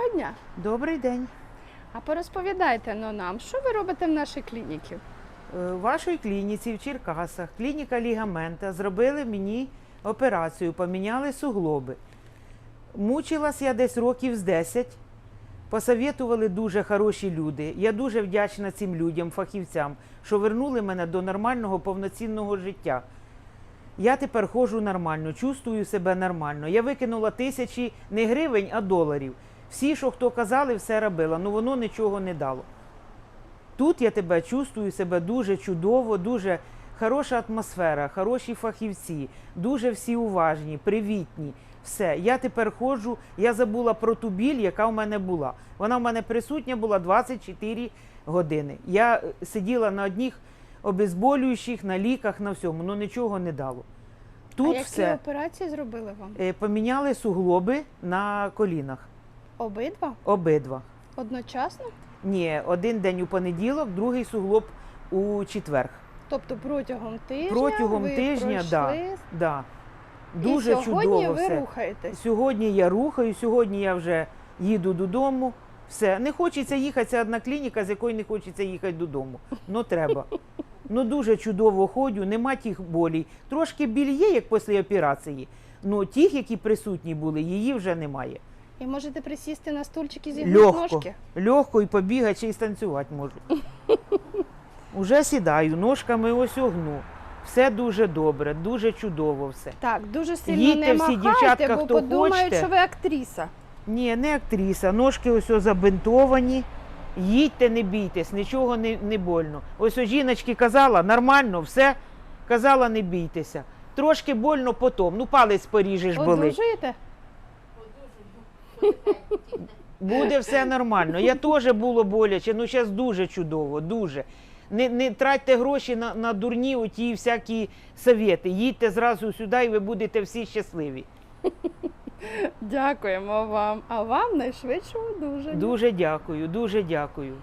Доброго дня. Добрий день. А порозповідайте ну, нам, що ви робите в нашій клініці? Е, В вашій клініці в Черкасах, клініка Лігамента, зробили мені операцію, поміняли суглоби. Мучилась я десь років з 10. Посовітували дуже хороші люди. Я дуже вдячна цим людям, фахівцям, що вернули мене до нормального повноцінного життя. Я тепер ходжу нормально, чувствую себе нормально. Я викинула тисячі не гривень, а доларів. Всі, що хто казали, все робила, але воно нічого не дало. Тут я тебе чувствую себе дуже чудово, дуже хороша атмосфера, хороші фахівці, дуже всі уважні, привітні. Все, я тепер ходжу, я забула про ту біль, яка в мене була. Вона в мене присутня була 24 години. Я е, сиділа на одних обезболюючих, на ліках, на всьому, але нічого не дало. Тут а які все операції зробили вам? Е, поміняли суглоби на колінах. Обидва? Обидва. Одночасно? Ні, один день у понеділок, другий суглоб у четверг. Тобто протягом тижня Протягом ви тижня, да, да. Дуже і сьогодні чудово ви все. рухаєтесь. Сьогодні я рухаю, сьогодні я вже їду додому. Все. Не хочеться їхати, це одна клініка, з якої не хочеться їхати додому. Ну треба. Ну дуже чудово ходю, нема тих болій. Трошки біль є, як після операції. Ну тих, які присутні були, її вже немає. І можете присісти на стульчик і зігнути Легко, ножки. легко і побігати, ще й станцювати можу. Уже сідаю, ножками ось огну. Все дуже добре, дуже чудово все. Так, дуже сильно Їдьте не всі, махайте, дівчатка, бо хто подумають, хочете. що ви актриса. Ні, не актриса, ножки ось о забинтовані. Їдьте, не бійтесь, нічого не, не больно. Ось о жіночки казала, нормально, все. Казала, не бійтеся. Трошки больно потім. Ну, палець поріжеш болить. Одужуєте? Буде все нормально. Я теж було боляче, ну зараз дуже чудово, дуже. Не, не тратьте гроші на, на дурні оті всякі совєти. Їдьте зразу сюди і ви будете всі щасливі. Дякуємо вам. А вам найшвидшого дуже. Дуже дякую, дуже дякую.